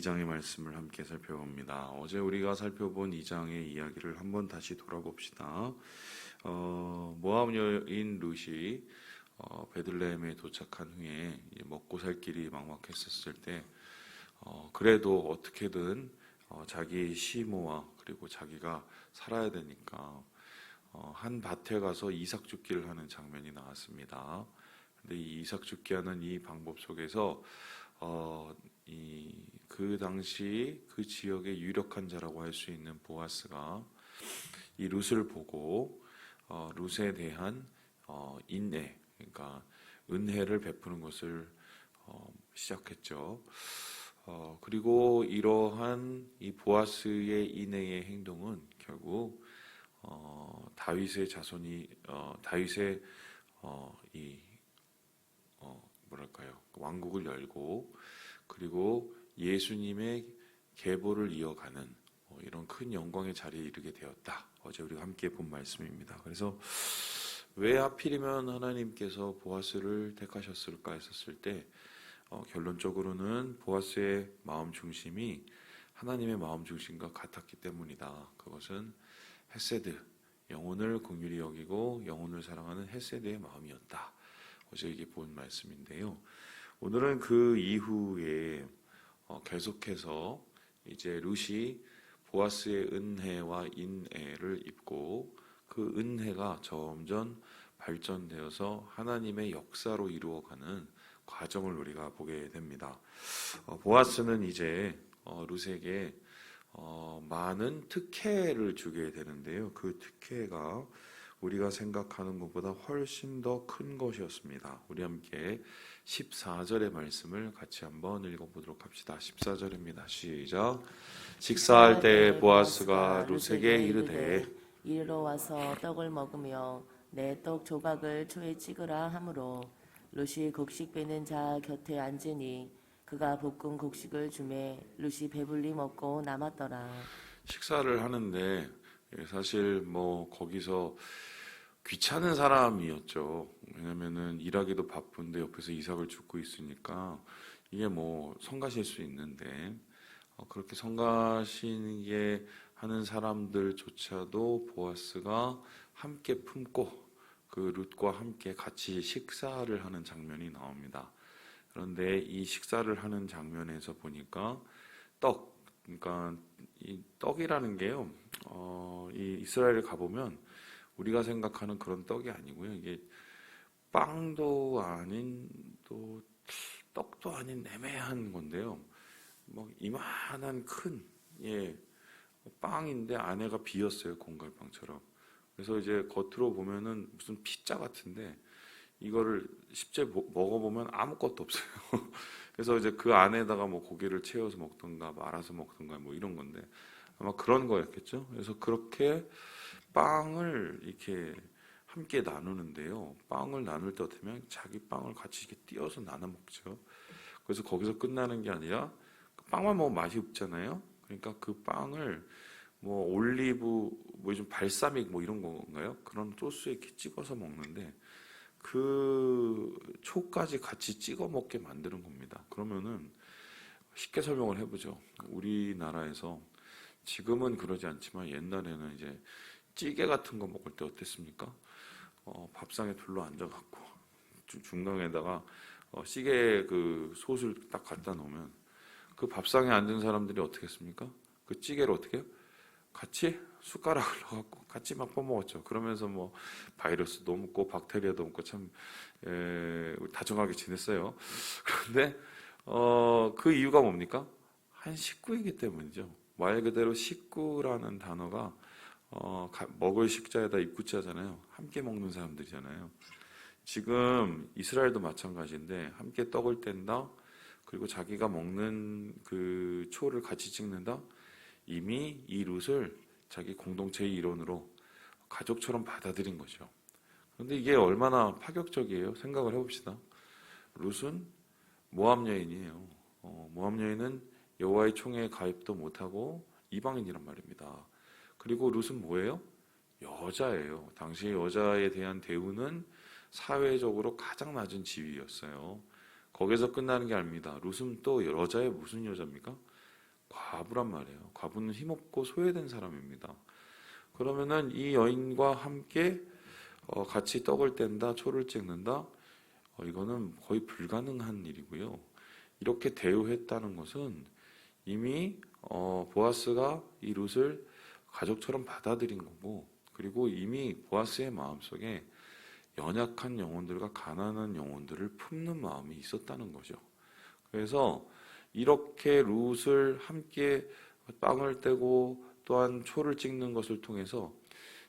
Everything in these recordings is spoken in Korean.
2장의 말씀을 함께 살펴봅니다. 어제 우리가 살펴본 2장의 이야기를 한번 다시 돌아봅시다. 어, 모압 여인 룻이 어, 베들레헴에 도착한 후에 먹고 살 길이 막막했었을 때 어, 그래도 어떻게든 어, 자기 시모와 그리고 자기가 살아야 되니까 어, 한 밭에 가서 이삭 죽기를 하는 장면이 나왔습니다. 근데 이 이삭 죽기 하는 이 방법 속에서 어, 이, 그 당시 그 지역의 유력한 자라고 할 수 있는 보아스가 이 룻을 보고 어, 룻에 대한 어, 인애, 그러니까 은혜를 베푸는 것을 어, 시작했죠. 어, 그리고 이러한 이 보아스의 인애의 행동은 결국 어, 다윗의 자손이 어, 다윗의 어, 이 어, 뭐랄까요 왕국을 열고 그리고 예수님의 계보를 이어가는 어, 이런 큰 영광의 자리에 이르게 되었다. 어제 우리가 함께 본 말씀입니다. 그래서 왜 하필이면 하나님께서 보아스를 택하셨을까 했었을 때 어, 결론적으로는 보아스의 마음 중심이 하나님의 마음 중심과 같았기 때문이다. 그것은 헤세드 영혼을 긍휼히 여기고 영혼을 사랑하는 헤세드의 마음이었다. 어제 이게 본 말씀인데요. 오늘은 그 이후에 어, 계속해서 이제 룻이 보아스의 은혜와 인애를 입고 그 은혜가 점점 발전되어서 하나님의 역사로 이루어가는 과정을 우리가 보게 됩니다. 어, 보아스는 이제 어, 룻에게 어, 많은 특혜를 주게 되는데요. 그 특혜가 우리가 생각하는 것보다 훨씬 더 큰 것이었습니다. 우리 함께 14절의 말씀을 같이 한번 읽어보도록 합시다. 14절입니다. 시작. 식사할 때 보아스가 룻에게 이르되 이리로 와서 떡을 먹으며 내 떡 조각을 초에 찍으라 하므로 룻이 곡식 빼는 자 곁에 앉으니 그가 볶은 곡식을 주매 룻이 배불리 먹고 남았더라. 식사를 하는데 예, 사실 뭐 거기서 귀찮은 사람이었죠. 왜냐면은 일하기도 바쁜데 옆에서 이삭을 죽고 있으니까 이게 뭐 성가실 수 있는데 어, 그렇게 성가시게 하는 사람들조차도 보아스가 함께 품고 그 룻과 함께 같이 식사를 하는 장면이 나옵니다. 그런데 이 식사를 하는 장면에서 보니까 떡, 그러니까 이 떡이라는 게요, 어, 이 이스라엘에 가보면 우리가 생각하는 그런 떡이 아니고요. 이게 빵도 아닌 또 떡도 아닌 애매한 건데요. 뭐 이만한 큰 예, 빵인데 안에가 비었어요 공갈빵처럼. 그래서 이제 겉으로 보면은 무슨 피자 같은데 이거를 모- 먹어보면 아무것도 없어요. 그래서 이제 그 안에다가 뭐 고기를 채워서 먹던가 말아서 먹던가 뭐 이런 건데 아마 그런 거였겠죠. 그래서 그렇게 빵을 이렇게 함께 나누는데요. 빵을 나눌 때 어떻게 자기 빵을 같이 이렇게 띄어서 나눠 먹죠. 그래서 거기서 끝나는 게 아니라 그 빵만 먹으면 맛이 없잖아요. 그러니까 그 빵을 뭐 올리브 뭐 요즘 발사믹 뭐 이런 건가요? 그런 소스에 이렇게 찍어서 먹는데 그 초까지 같이 찍어 먹게 만드는 겁니다. 그러면은 쉽게 설명을 해보죠. 우리나라에서 지금은 그러지 않지만 옛날에는 이제 찌개 같은 거 먹을 때 어땠습니까? 어, 밥상에 둘러 앉아갖고 주- 중간에다가 어, 찌개 그 솥을 딱 갖다 놓으면 그 밥상에 앉은 사람들이 어떻게 했습니까? 그 찌개를 어떻게 해요? 같이 숟가락을 넣어갖고 같이 막 퍼먹었죠. 그러면서 뭐 바이러스도 없고 박테리아도 없고 참 에, 다정하게 지냈어요. 그런데 어, 그 이유가 뭡니까? 한 식구이기 때문이죠. 말 그대로 식구라는 단어가 어, 가- 먹을 식자에다 입구자잖아요. 함께 먹는 사람들이잖아요. 지금 이스라엘도 마찬가지인데 함께 떡을 뗀다. 그리고 자기가 먹는 그 초를 같이 찍는다. 이미 이 룻을 자기 공동체의 일원으로 가족처럼 받아들인 거죠. 그런데 이게 얼마나 파격적이에요? 생각을 해봅시다. 룻은 모함 여인이에요. 어, 모함 여인은 여호와의 총회에 가입도 못하고 이방인이란 말입니다. 그리고 룻은 뭐예요? 여자예요. 당시 여자에 대한 대우는 사회적으로 가장 낮은 지위였어요. 거기서 끝나는 게 아닙니다. 룻은 또 여자의 무슨 여자입니까? 과부란 말이에요. 과부는 힘없고 소외된 사람입니다. 그러면은 이 여인과 함께 어, 같이 떡을 뗀다, 초를 찍는다, 어, 이거는 거의 불가능한 일이고요. 이렇게 대우했다는 것은 이미 어, 보아스가 이 룻을 가족처럼 받아들인 거고, 그리고 이미 보아스의 마음속에 연약한 영혼들과 가난한 영혼들을 품는 마음이 있었다는 거죠. 그래서 이렇게 룻을 함께 빵을 떼고 또한 초를 찍는 것을 통해서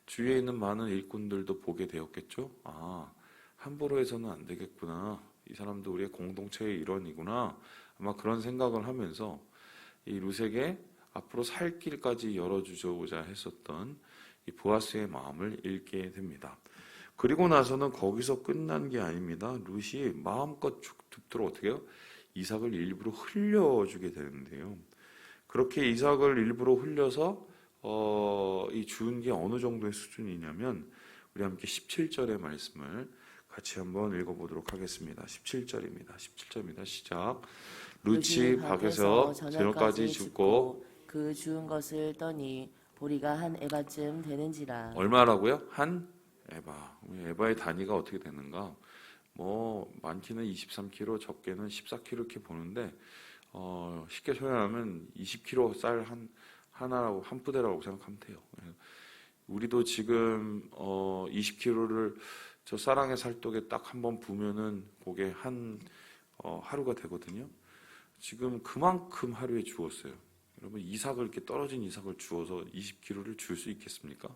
주위에 있는 많은 일꾼들도 보게 되었겠죠. 아, 함부로 해서는 안 되겠구나. 이 사람도 우리의 공동체의 일원이구나. 아마 그런 생각을 하면서 이 룻에게 앞으로 살 길까지 열어주고자 했었던 이 보아스의 마음을 읽게 됩니다. 그리고 나서는 거기서 끝난 게 아닙니다. 룻이 마음껏 죽- 죽도록 어떻게 해요? 이삭을 일부러 흘려주게 되는데요. 그렇게 이삭을 일부러 흘려서 어, 이 주은 게 어느 정도의 수준이냐면 우리 함께 17절의 말씀을 같이 한번 읽어보도록 하겠습니다. 17절입니다. 17절입니다. 시작. 루치 밖에서 저녁까지 죽고 그 주운 것을 떠니 보리가 한 에바쯤 되는지라 얼마라고요? 한 에바. 에바의 단위가 어떻게 되는가? 뭐 많기는 23kg, 적게는 14kg 이렇게 보는데 어, 쉽게 표현하면 20kg 쌀 한 하나라고 한 부대라고 생각하면 돼요. 예. 우리도 지금 어, 20kg를 저 쌀랑의 살독에 딱 한 번 부면은 그게 한 어, 하루가 되거든요. 지금 그만큼 하루에 주었어요. 여러분 이삭을 이렇게 떨어진 이삭을 주어서 20kg를 줄 수 있겠습니까?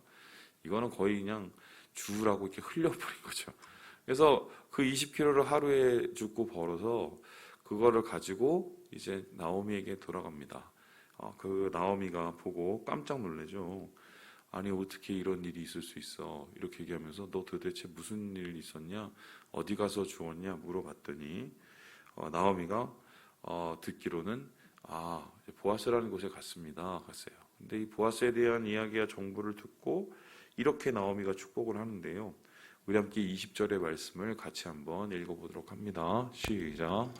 이거는 거의 그냥 주라고 이렇게 흘려버린 거죠. 그래서 그 20kg를 하루에 줍고 벌어서 그거를 가지고 이제 나오미에게 돌아갑니다. 어, 그 나오미가 보고 깜짝 놀래죠. 아니 어떻게 이런 일이 있을 수 있어? 이렇게 얘기하면서 너 도대체 무슨 일 있었냐? 어디 가서 주었냐? 물어봤더니 어, 나오미가 어, 듣기로는 아 보아스라는 곳에 갔습니다. 갔어요. 근데 이 보아스에 대한 이야기와 정보를 듣고 이렇게 나오미가 축복을 하는데요. 우리 함께 20절의 말씀을 같이 한번 읽어보도록 합니다. 시작.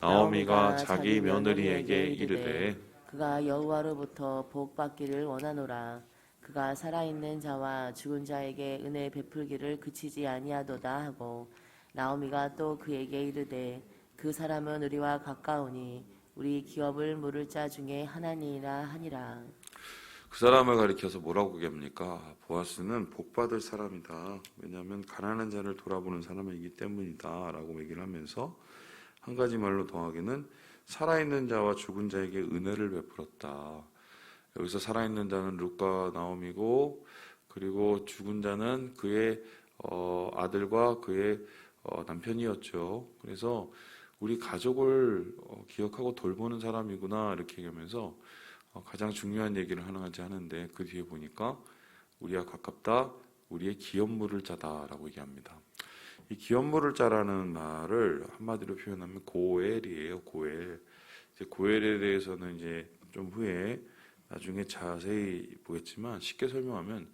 나오미가 자기 며느리에게 이르되 그가 여호와로부터 복 받기를 원하노라 그가 살아있는 자와 죽은 자에게 은혜 베풀기를 그치지 아니하도다 하고 나오미가 또 그에게 이르되 그 사람은 우리와 가까우니 우리 기업을 물을 자 중에 하나니라 하니라 그 사람을 가리켜서 뭐라고 얘기합니까? 보아스는 복 받을 사람이다. 왜냐하면 가난한 자를 돌아보는 사람이기 때문이다 라고 얘기를 하면서 한 가지 말로 더하기는 살아있는 자와 죽은 자에게 은혜를 베풀었다. 여기서 살아있는 자는 룻과 나옴이고 그리고 죽은 자는 그의 어, 아들과 그의 어, 남편이었죠. 그래서 우리 가족을 어, 기억하고 돌보는 사람이구나 이렇게 얘기하면서 어, 가장 중요한 얘기를 하나같이 하는데 그 뒤에 보니까 우리와 가깝다 우리의 기업물을 짜다라고 얘기합니다. 이 기업물을 짜라는 말을 한마디로 표현하면 고엘이에요. 고엘. 이제 고엘에 대해서는 이제 좀 후에 나중에 자세히 보겠지만 쉽게 설명하면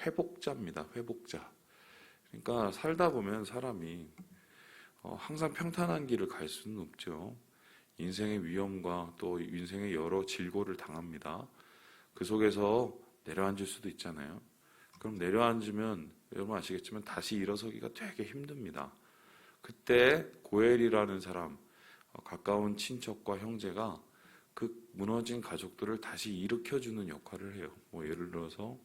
회복자입니다. 회복자. 그러니까 살다 보면 사람이 어, 항상 평탄한 길을 갈 수는 없죠. 인생의 위험과 또 인생의 여러 질고를 당합니다. 그 속에서 내려앉을 수도 있잖아요. 그럼 내려앉으면 여러분 아시겠지만 다시 일어서기가 되게 힘듭니다. 그때 고엘이라는 사람, 어, 가까운 친척과 형제가 그 무너진 가족들을 다시 일으켜주는 역할을 해요. 뭐 예를 들어서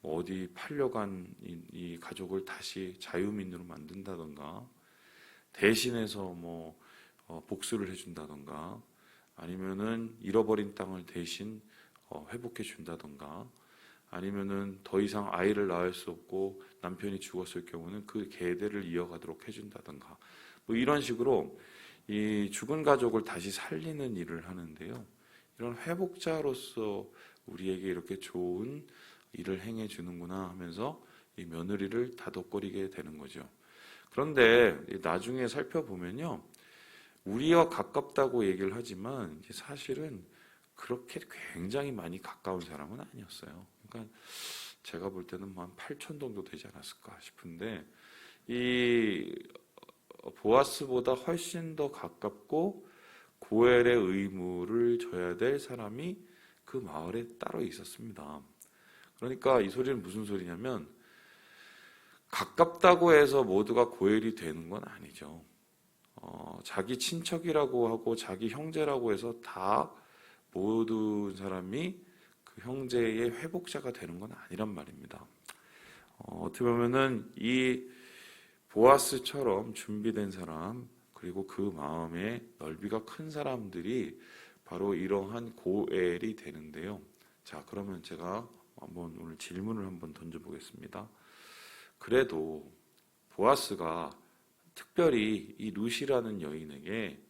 뭐 어디 팔려간 이, 이 가족을 다시 자유민으로 만든다던가 대신해서 뭐 어, 복수를 해준다던가 아니면은 잃어버린 땅을 대신 어, 회복해 준다던가 아니면은 더 이상 아이를 낳을 수 없고 남편이 죽었을 경우는 그 계대를 이어가도록 해준다던가 뭐 이런 식으로 이 죽은 가족을 다시 살리는 일을 하는데요. 이런 회복자로서 우리에게 이렇게 좋은 일을 행해 주는구나 하면서 이 며느리를 다독거리게 되는 거죠. 그런데 나중에 살펴보면요. 우리와 가깝다고 얘기를 하지만 사실은 그렇게 굉장히 많이 가까운 사람은 아니었어요. 그러니까 제가 볼 때는 뭐 한 8천 정도 되지 않았을까 싶은데 이 보아스보다 훨씬 더 가깝고 고엘의 의무를 져야 될 사람이 그 마을에 따로 있었습니다. 그러니까 이 소리는 무슨 소리냐면 가깝다고 해서 모두가 고엘이 되는 건 아니죠. 어, 자기 친척이라고 하고 자기 형제라고 해서 다 모든 사람이 그 형제의 회복자가 되는 건 아니란 말입니다. 어, 어떻게 보면은 이 보아스처럼 준비된 사람 그리고 그 마음의 넓이가 큰 사람들이 바로 이러한 고엘이 되는데요. 자, 그러면 제가 한번 오늘 질문을 한번 던져보겠습니다. 그래도 보아스가 특별히 이 루시라는 여인에게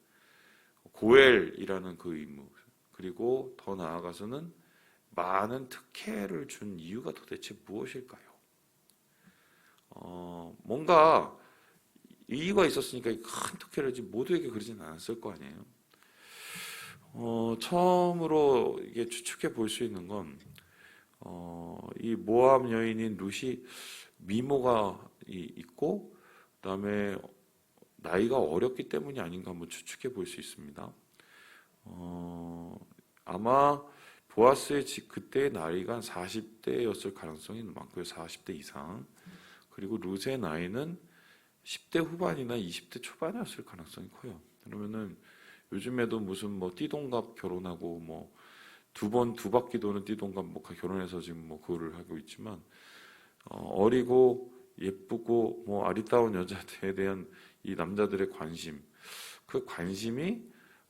고엘이라는 그 의무 그리고 더 나아가서는 많은 특혜를 준 이유가 도대체 무엇일까요? 어, 뭔가 이유가 있었으니까 큰 특혜를 지금 모두에게 그러진 않았을 거 아니에요. 어, 처음으로 이게 추측해 볼 수 있는 건, 어, 이 모함 여인인 룻이 미모가 이- 있고, 그 다음에 나이가 어렸기 때문이 아닌가 한번 추측해 볼 수 있습니다. 어, 아마 보아스의 지- 그때의 나이가 한 40대였을 가능성이 많고요. 40대 이상. 그리고 룻의 나이는 10대 후반이나 20대 초반이었을 가능성이 커요. 그러면은 요즘에도 무슨 뭐 띠동갑 결혼하고 뭐 두 번 두 바퀴 도는 띠동갑 뭐 결혼해서 지금 뭐 그거를 하고 있지만 어, 어리고 예쁘고 뭐 아리따운 여자에 대한 이 남자들의 관심 그 관심이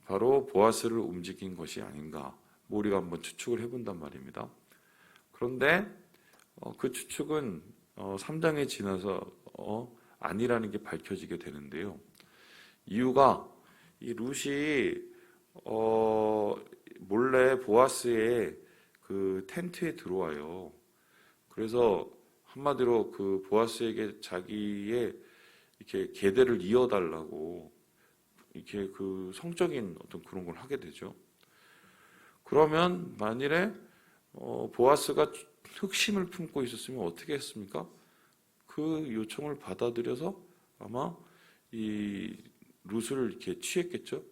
바로 보아스를 움직인 것이 아닌가 뭐 우리가 한번 추측을 해본단 말입니다. 그런데 어, 그 추측은 어, 3장에 지나서 어, 아니라는 게 밝혀지게 되는데요. 이유가 이 룻이 어, 몰래 보아스의 그 텐트에 들어와요. 그래서 한마디로 그 보아스에게 자기의 이렇게 계대를 이어달라고 이렇게 그 성적인 어떤 그런 걸 하게 되죠. 그러면 만일에 어, 보아스가 흑심을 품고 있었으면 어떻게 했습니까? 그 요청을 받아들여서 아마 이 룻을 이렇게 취했겠죠.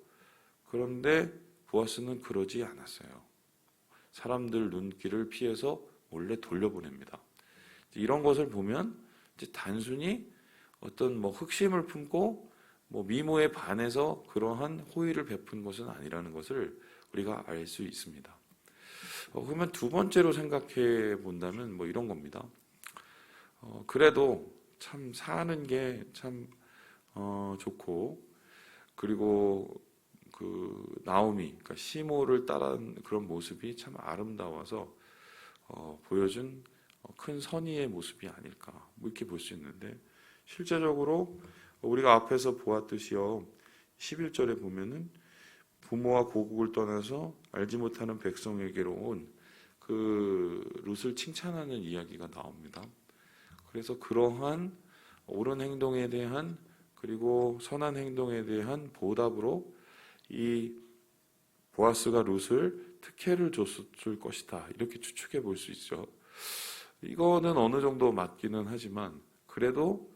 그런데 보아스는 그러지 않았어요. 사람들 눈길을 피해서 몰래 돌려보냅니다. 이런 것을 보면 이제 단순히 어떤 뭐 흑심을 품고 뭐 미모에 반해서 그러한 호의를 베푼 것은 아니라는 것을 우리가 알 수 있습니다. 어, 그러면 두 번째로 생각해 본다면 뭐 이런 겁니다. 어, 그래도 참 사는 게참 어, 좋고 그리고 그 나오미, 그러니까 시모를 따른 그런 모습이 참 아름다워서 어, 보여준 어, 큰 선의의 모습이 아닐까 뭐 이렇게 볼 수 있는데 실제적으로 우리가 앞에서 보았듯이요 11절에 보면은 부모와 고국을 떠나서 알지 못하는 백성에게로 온 그 룻을 칭찬하는 이야기가 나옵니다. 그래서 그러한 옳은 행동에 대한 그리고 선한 행동에 대한 보답으로 이 보아스가 룻을 특혜를 줬을 것이다. 이렇게 추측해 볼 수 있죠. 이거는 어느 정도 맞기는 하지만 그래도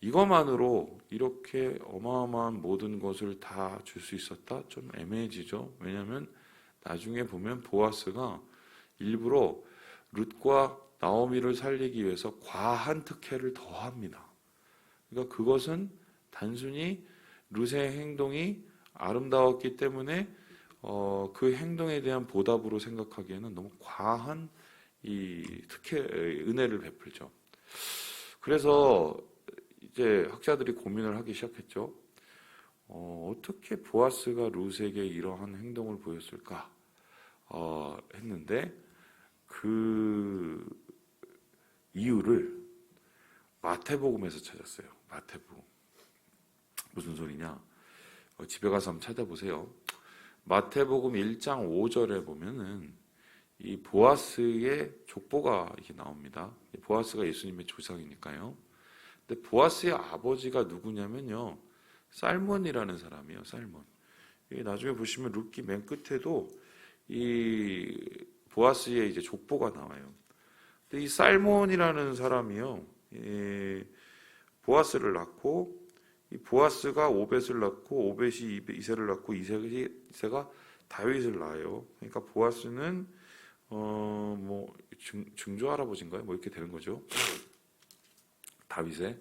이것만으로 이렇게 어마어마한 모든 것을 다 줄 수 있었다? 좀 애매해지죠. 왜냐하면 나중에 보면 보아스가 일부러 룻과 나오미를 살리기 위해서 과한 특혜를 더합니다. 그러니까 그것은 단순히 룻의 행동이 아름다웠기 때문에 어, 그 행동에 대한 보답으로 생각하기에는 너무 과한 이 특혜 은혜를 베풀죠. 그래서 이제 학자들이 고민을 하기 시작했죠. 어, 어떻게 보아스가 룻에게 이러한 행동을 보였을까 어, 했는데 그 이유를 마태복음에서 찾았어요. 마태복음 무슨 소리냐? 어, 집에 가서 한번 찾아보세요. 마태복음 1장 5절에 보면은 이 보아스의 족보가 이렇게 나옵니다. 보아스가 예수님의 조상이니까요. 근데 보아스의 아버지가 누구냐면요. 살몬이라는 사람이에요. 살몬. 이게 나중에 보시면 룻기 맨 끝에도 이 보아스의 이제 족보가 나와요. 근데 이 살몬이라는 사람이요. 이 보아스를 낳고 이 보아스가 오벳을 낳고 오벳이 이세를 낳고 이세가 다윗을 낳아요. 그러니까 보아스는 어뭐 증조 할아버지인가요? 뭐 이렇게 되는 거죠. 다윗의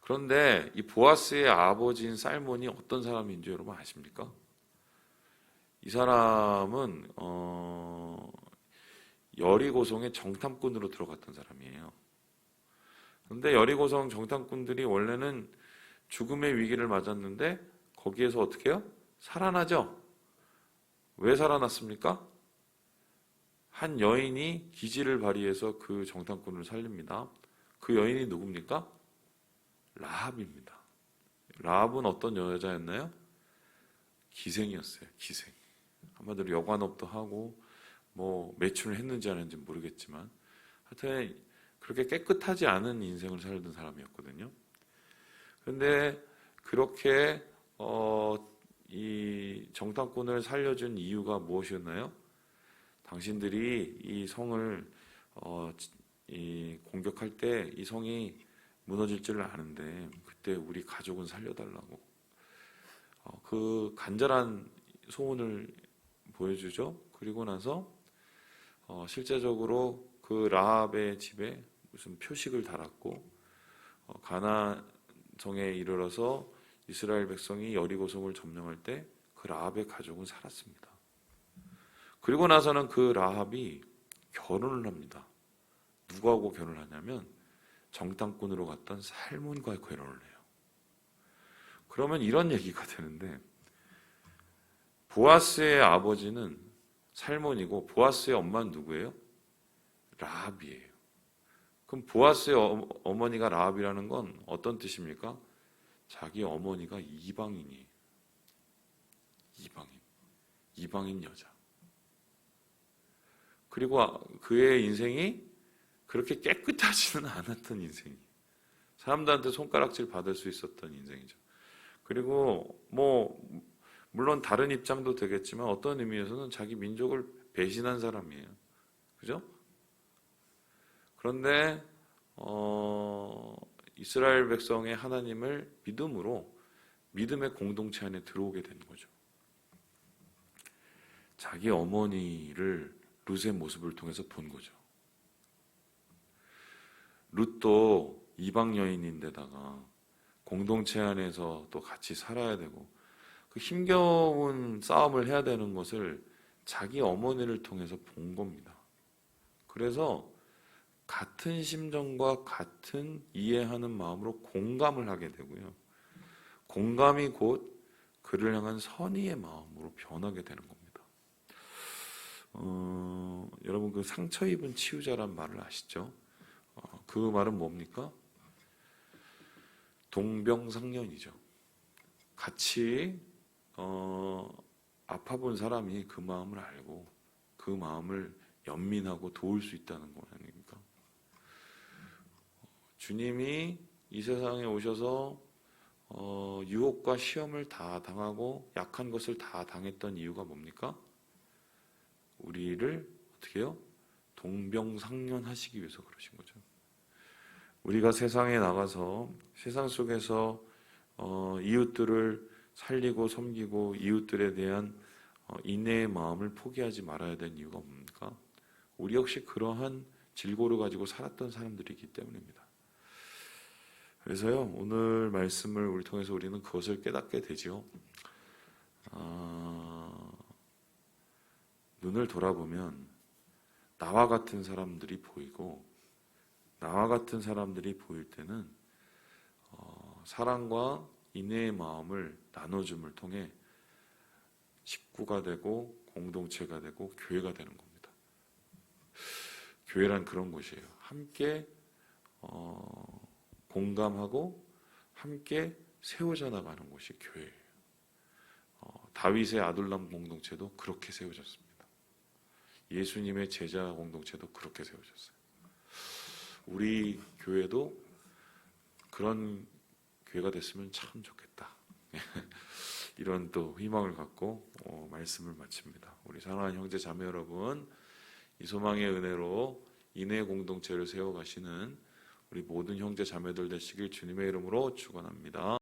그런데 이 보아스의 아버지인 살몬이 어떤 사람인지 여러분 아십니까? 이 사람은 어 여리고성의 정탐꾼으로 들어갔던 사람이에요. 그런데 여리고성 정탐꾼들이 원래는 죽음의 위기를 맞았는데 거기에서 어떻게 해요? 살아나죠. 왜 살아났습니까? 한 여인이 기지를 발휘해서 그 정탐꾼을 살립니다. 그 여인이 누굽니까? 라합입니다. 라합은 어떤 여자였나요? 기생이었어요. 기생. 한마디로 여관업도 하고 뭐 매춘을 했는지 안 했는지 모르겠지만 하여튼 그렇게 깨끗하지 않은 인생을 살던 사람이었거든요. 그런데 그렇게 어, 이 정탐꾼을 살려준 이유가 무엇이었나요? 당신들이 이 성을 어, 이 공격할 때 이 성이 무너질 줄 아는데 그때 우리 가족은 살려달라고 어, 그 간절한 소원을 보여주죠. 그리고 나서 어, 실제적으로 그 라합의 집에 무슨 표식을 달았고 어, 가나 성에 이르러서 이스라엘 백성이 여리고성을 점령할 때 그 라합의 가족은 살았습니다. 그리고 나서는 그 라합이 결혼을 합니다. 누구하고 결혼을 하냐면 정탐꾼으로 갔던 살몬과 결혼을 해요. 그러면 이런 얘기가 되는데 보아스의 아버지는 살몬이고 보아스의 엄마는 누구예요? 라합이에요. 그럼 보아스의 어, 어머니가 라합이라는 건 어떤 뜻입니까? 자기 어머니가 이방인이에요. 이방인. 이방인 여자. 그리고 아- 그의 인생이 그렇게 깨끗하지는 않았던 인생이. 사람들한테 손가락질 받을 수 있었던 인생이죠. 그리고 뭐 물론 다른 입장도 되겠지만 어떤 의미에서는 자기 민족을 배신한 사람이에요. 그죠? 그런데 어, 이스라엘 백성의 하나님을 믿음으로 믿음의 공동체 안에 들어오게 된 거죠. 자기 어머니를 룻의 모습을 통해서 본 거죠. 룻도 이방 여인인데다가 공동체 안에서 또 같이 살아야 되고 그 힘겨운 싸움을 해야 되는 것을 자기 어머니를 통해서 본 겁니다. 그래서 같은 심정과 같은 이해하는 마음으로 공감을 하게 되고요. 공감이 곧 그를 향한 선의의 마음으로 변하게 되는 겁니다. 어, 여러분 그 상처 입은 치유자란 말을 아시죠? 어, 그 말은 뭡니까? 동병상련이죠. 같이 어, 아파 본 사람이 그 마음을 알고 그 마음을 연민하고 도울 수 있다는 거 아닙니까? 주님이 이 세상에 오셔서 어, 유혹과 시험을 다 당하고 약한 것을 다 당했던 이유가 뭡니까? 우리를 어떻게 해요? 동병상련하시기 위해서 그러신 거죠. 우리가 세상에 나가서 세상 속에서 어, 이웃들을 살리고 섬기고 이웃들에 대한 어, 인내의 마음을 포기하지 말아야 되는 이유가 뭡니까? 우리 역시 그러한 질고를 가지고 살았던 사람들이기 때문입니다. 그래서요 오늘 말씀을 우리 통해서 우리는 그것을 깨닫게 되지요. 아, 눈을 돌아보면 나와 같은 사람들이 보이고 나와 같은 사람들이 보일 때는 어, 사랑과 인내의 마음을 나눠줌을 통해 식구가 되고 공동체가 되고 교회가 되는 겁니다. 교회란 그런 곳이에요. 함께 어, 공감하고 함께 세워져 나가는 곳이 교회예요. 어, 다윗의 아둘람 공동체도 그렇게 세워졌습니다. 예수님의 제자 공동체도 그렇게 세워졌어요. 우리 교회도 그런 교회가 됐으면 참 좋겠다. 이런 또 희망을 갖고 어, 말씀을 마칩니다. 우리 사랑하는 형제 자매 여러분, 이 소망의 은혜로 인해 공동체를 세워가시는 우리 모든 형제 자매들 되시길 주님의 이름으로 축원합니다.